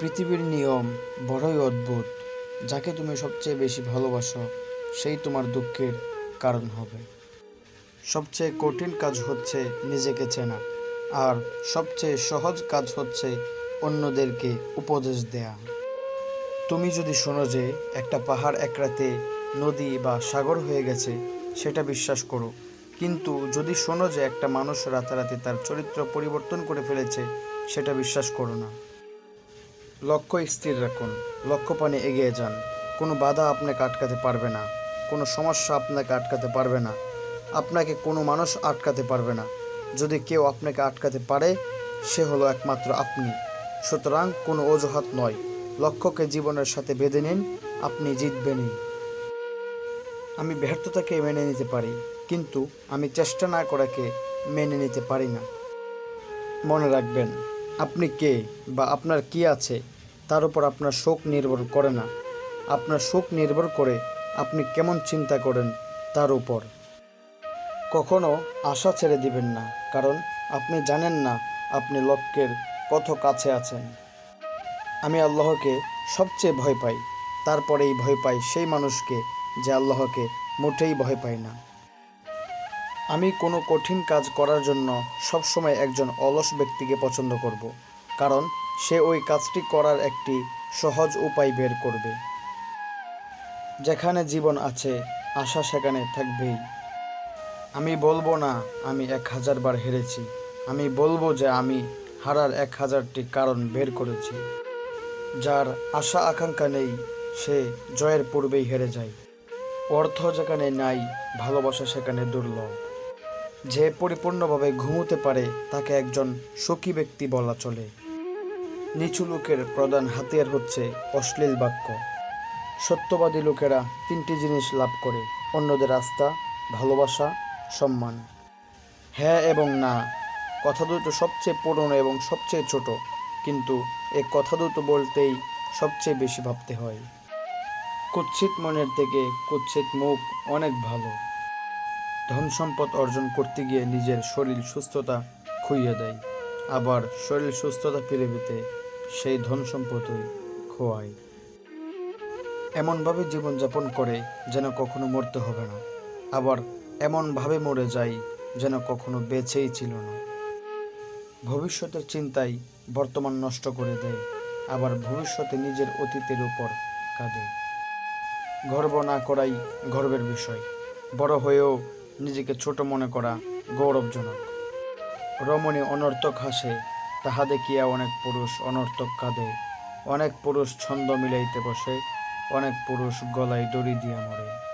পৃথিবীর নিয়ম বড়ই অদ্ভুত, যাকে তুমি সবচেয়ে বেশি ভালোবাসো, সেই তোমার দুঃখের কারণ হবে। সবচেয়ে কঠিন কাজ হচ্ছে নিজেকে চেনা, আর সবচেয়ে সহজ কাজ হচ্ছে অন্যদেরকে উপদেশ দেয়া। তুমি যদি শোনো যে একটা পাহাড় এক রাতে নদী বা সাগর হয়ে গেছে, সেটা বিশ্বাস করো। কিন্তু যদি শোনো যে একটা মানুষ রাতারাতি তার চরিত্র পরিবর্তন করে ফেলেছে, সেটা বিশ্বাস করো না। লক্ষ্য স্থির রাখুন লক্ষ্য পানে এগিয়ে যান। কোনো বাধা আপনাকে আটকাতে পারবে না, কোনো সমস্যা আপনাকে আটকাতে পারবে না, আপনাকে কোনো মানুষ আটকাতে পারবে না। যদি কেউ আপনাকে আটকাতে পারে, সে হলো একমাত্র আপনি। সুতরাং কোনো অজুহাত নয়, লক্ষ্যকে জীবনের সাথে বেঁধে নিন, আপনি জিতবেনই। আমি ব্যর্থতাকে মেনে নিতে পারি, কিন্তু আমি চেষ্টা না করাকে মেনে নিতে পারি না। মনে রাখবেন, আপনি কে বা আপনার কি আছে? তার উপর আপনার শোক নির্ভর করে না। আপনার শোক নির্ভর করে আপনি কেমন চিন্তা করেন তার উপর। কখনো আশা ছেড়ে দিবেন না, কারণ আপনি জানেন না আপনি লক্ষ্যের কত কাছে আছেন। আমি আল্লাহকে সবচেয়ে ভয় পাই, তারপরেই ভয় পাই সেই মানুষকে যে আল্লাহকে মোটেই ভয় পায় না। আমি কোনো কঠিন কাজ করার জন্য সবসময় একজন অলস ব্যক্তিকে পছন্দ করব। কারণ সে ওই কাজটি করার একটি সহজ উপায় বের করবে। যেখানে জীবন আছে, আশা সেখানে থাকবেই। আমি বলব না, আমি এক হাজার বার হেরেছি। আমি বলব যে আমি হারার এক হাজারটি কারণ বের করেছি। যার আশা আকাঙ্ক্ষা নেই, সে জয়ের পূর্বেই হেরে যায়। অর্থ যেখানে নাই, ভালোবাসা সেখানে দুর্লভ। যে পরিপূর্ণভাবে ঘুমোতে পারে, তাকে একজন সুখী ব্যক্তি বলা চলে। নিচু লোকের প্রধান হাতিয়ার হচ্ছে অশ্লীল বাক্য। সত্যবাদী লোকেরা তিনটি জিনিস লাভ করে, অন্যদের আস্থা ভালোবাসা, সম্মান। হ্যাঁ এবং না। কথা দুটো সবচেয়ে পুরনো এবং সবচেয়ে ছোট, কিন্তু এই কথা দুটো বলতেই সবচেয়ে বেশি ভাবতে হয়। কুৎসিত মনের থেকে কুৎসিত মুখ অনেক ভালো। ধন সম্পদ অর্জন করতে গিয়ে নিজের শরীর সুস্থতা খুইয়ে দেয়। আবার শরীর সুস্থতা ফিরে পেতে সেই ধন সম্পদই খোয়ায়। এমনভাবে জীবনযাপন করে যেন কখনো মরতে হবে না। আবার এমনভাবে মরে যায় যেন কখনো বেঁচেই ছিল না। ভবিষ্যতের চিন্তাই বর্তমান নষ্ট করে দেয়, আবার ভবিষ্যতে নিজের অতীতের উপর কাঁদে। গর্ব না করাই গর্বের বিষয়, বড় হয়েও নিজেকে ছোট মনে করা গৌরবজনক। রমণী অনর্থক হাসে তাহা দেখিয়া অনেক পুরুষ অনর্থক কাঁদে? অনেক পুরুষ ছন্দ মিলাইতে বসে, অনেক পুরুষ গলায় দড়ি দিয়া মরে।